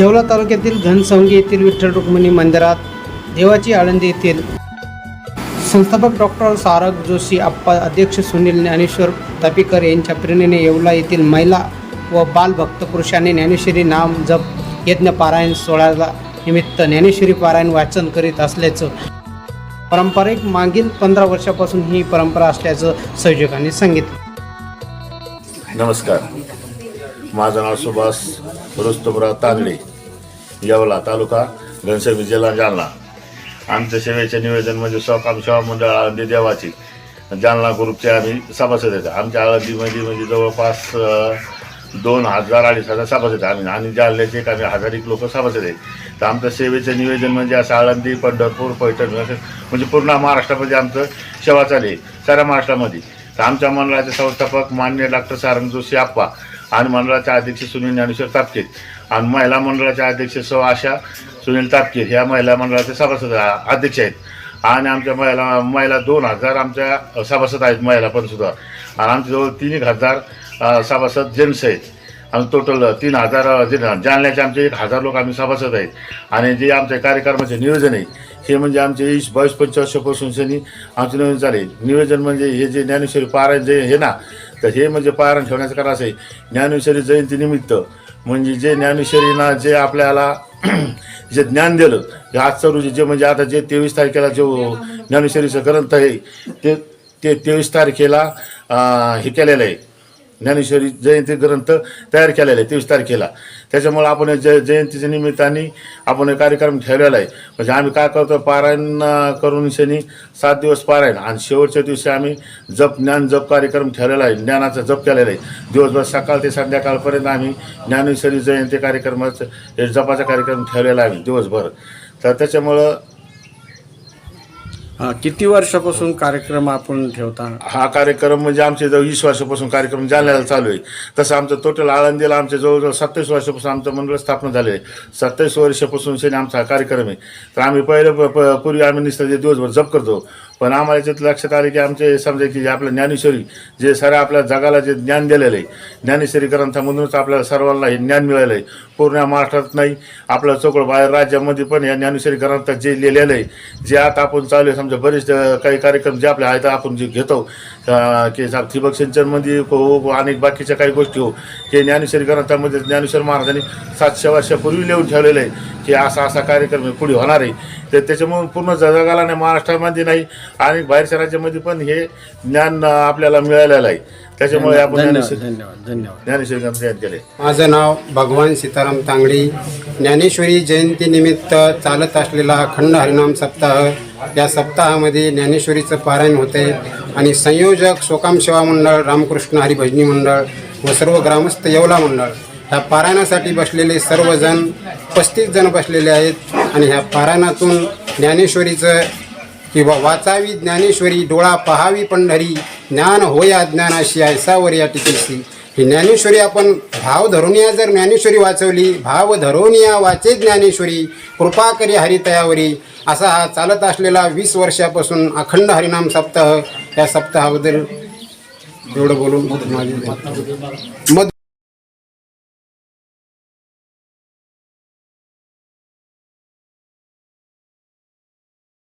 येवला तालुक्यातील घनसंगी येथील विठ्ठल रुक्मिणी मंदिरात देवाची आळंदी येथील संस्थापक डॉक्टर सारग जोशी आप्पा अध्यक्ष सुनील ज्ञानेश्वर तापीकर यांच्या प्रेरणेने येवला येथील महिला व बालभक्त पुरुषांनी ज्ञानेश्वरी नाम जप यज्ञ पारायण सोहळ्याला निमित्त ज्ञानेश्वरी पारायण वाचन करीत असल्याचं पारंपरिक मागील पंधरा वर्षापासून ही परंपरा असल्याचं संयोजकांनी सांगितलं. नमस्कार. माझं नाव सुभाष रुस्तुमराव तांगडे येवला तालुका घनसावी जिल्हा जालना. आमच्या सेवेचे निवेदन म्हणजे स्वकाम सेवा मंडळ आळंदी देवाची जालना ग्रुपचे आम्ही सभासद येतात आमच्या आळंदीमध्ये म्हणजे जवळपास दोन हजार अडीच हजार सभासद आहेत आम्ही. आणि जालन्याचे एक आम्ही हजार एक लोक सभासद आहेत. तर आमचं सेवेचं निवेदन म्हणजे असं आळंदी पंढरपूर पैठण म्हणजे पूर्ण महाराष्ट्रामध्ये आमचं सेवा चालू आहे. साऱ्या महाराष्ट्रामध्ये. तर आमच्या मंडळाचे संस्थापक मान्य डॉक्टर सारंग जोशी आप्पा आणि मंडळाचे अध्यक्ष सुनील ज्ञानेश्वर तापकीर आणि महिला मंडळाच्या अध्यक्ष सौ आशा सुनील तापकीर ह्या महिला मंडळाचे सभासद अध्यक्ष आहेत. आणि आमच्या महिला महिला दोन हजार आमच्या सभासद आहेत महिला पण सुद्धा. आणि आमच्याजवळ तीन एक हजार सभासद जेंट्स आहेत. आणि टोटल तीन हजार जे जालन्याचे आमचे एक हजार लोक आम्ही सभासद आहेत. आणि जे आमच्या कार्यक्रमाचे नियोजन आहे हे म्हणजे आमचे वीस बावीस पंचवीस वर्षापासून शनी आमचे नियोजन चालेल नियोजन म्हणजे हे जे ज्ञानेश्वरी पारायण जे हे ना तर हे म्हणजे पारायण ठेवण्याचं कारण असं आहे. ज्ञानेश्वरी जयंतीनिमित्त म्हणजे जे ज्ञानेश्वरीना जे आपल्याला जे ज्ञान दिलं हे आजचं रोजी जे म्हणजे आता जे तेवीस तारखेला जो ज्ञानेश्वरीचं ग्रंथ आहे ते ते तेवीस तारखेला हे केलेलं आहे. ज्ञानेश्वरी जयंती ग्रंथ तयार केलेला आहे तेवीस तारखेला. त्याच्यामुळे आपण जय जयंतीच्या निमित्ताने आपण कार्यक्रम ठेवलेला आहे. म्हणजे आम्ही काय करतो पारायण करून शनी सात दिवस पारायण आणि शेवटच्या दिवशी आम्ही जप ज्ञान जप कार्यक्रम ठेवलेला आहे. ज्ञानाचा जप केलेला आहे. दिवसभर सकाळ ते संध्याकाळपर्यंत आम्ही ज्ञानेश्वरी जयंती कार्यक्रमाचं हे जपाचा कार्यक्रम ठेवलेला आहे दिवसभर. तर त्याच्यामुळं हा, किती वर्षापासून कार्यक्रम आपण ठेवता? हा कार्यक्रम म्हणजे आमचे जवळ वीस वर्षापासून कार्यक्रम जालन्याला चालू आहे. तसं आमचं टोटल आळंदीला आमच्या जवळजवळ सत्तावीस वर्षापासून आमचं मंडळ स्थापना झाले आहे. सत्तावीस वर्षापासून शनी आमचा हा कार्यक्रम आहे. तर आम्ही पहिले प- प- पूर्वी आम्ही निसर्ग दिवसभर जप करतो. पण आम्हाला याच्यात लक्षात आले की आमचे समजा की जे आपल्या ज्ञानेश्वरी जे साऱ्या आपल्या जगाला जे ज्ञान दिलेलं आहे ज्ञानेश्वरी ग्रंथामधूनच आपल्याला सर्वांना हे ज्ञान मिळालं आहे. पूर्ण महाराष्ट्रात नाही आपलं चोकळ बाहेर राज्यामध्ये पण या ज्ञानेश्वरी ग्रंथात जे लिहिलेलं आहे जे आता आपण चालू आहे समजा बरेच काही कार्यक्रम जे आपले आहेत आपण जे घेतो की ठिबक सिंचनमध्ये हो, हो, हो अनेक बाकीच्या काही गोष्टी हो की ज्ञानेश्वरी ग्रंथामध्ये ज्ञानेश्वर महाराजांनी सातशे वर्षापूर्वी लिहून ठेवलेलं आहे की असा असा कार्यक्रम पुढे होणार आहे. तर त्याच्यामुळे पूर्ण जगाला नाही महाराष्ट्रामध्ये नाही आणि बाहेरच्या राज्यामध्ये पण हे ज्ञान आपल्याला मिळालेलं आहे. त्याच्यामुळे आपण धन्यवाद ज्ञानेश्वरी धन्यवाद धन्यवाद. ज्ञानेश्वरी ग्रंथ तयार केले. माझं नाव भगवान सीताराम तांगडी. ज्ञानेश्वरी जयंतीनिमित्त चालत असलेला अखंड हरिनाम सप्ताह या सप्ताहामध्ये ज्ञानेश्वरीचं पारायण होते आणि संयोजक सोकाम सेवा मंडळ रामकृष्ण हरिभजनी मंडळ व सर्व ग्रामस्थ येवला मंडळ ह्या पारायणासाठी बसलेले सर्वजण पस्तीस जण बसलेले आहेत आणि ह्या पारायणातून ज्ञानेश्वरीचं किंवा वाचावी ज्ञानेश्वरी डोळा पहावी पंढरी ज्ञान होया ज्ञानाशी ऐसावर या टीकेशी. ही ज्ञानेश्वरी आपण भाव धरुनिया जर ज्ञानेश्वरी वाचवली भाव धरुनिया वाचे ज्ञानेश्वरी कृपा करी हरितयावरी. असा हा चालत असलेला वीस वर्षापासून अखंड हरिनाम सप्ताह या सप्ताहाबद्दल एवढं बोलून माझी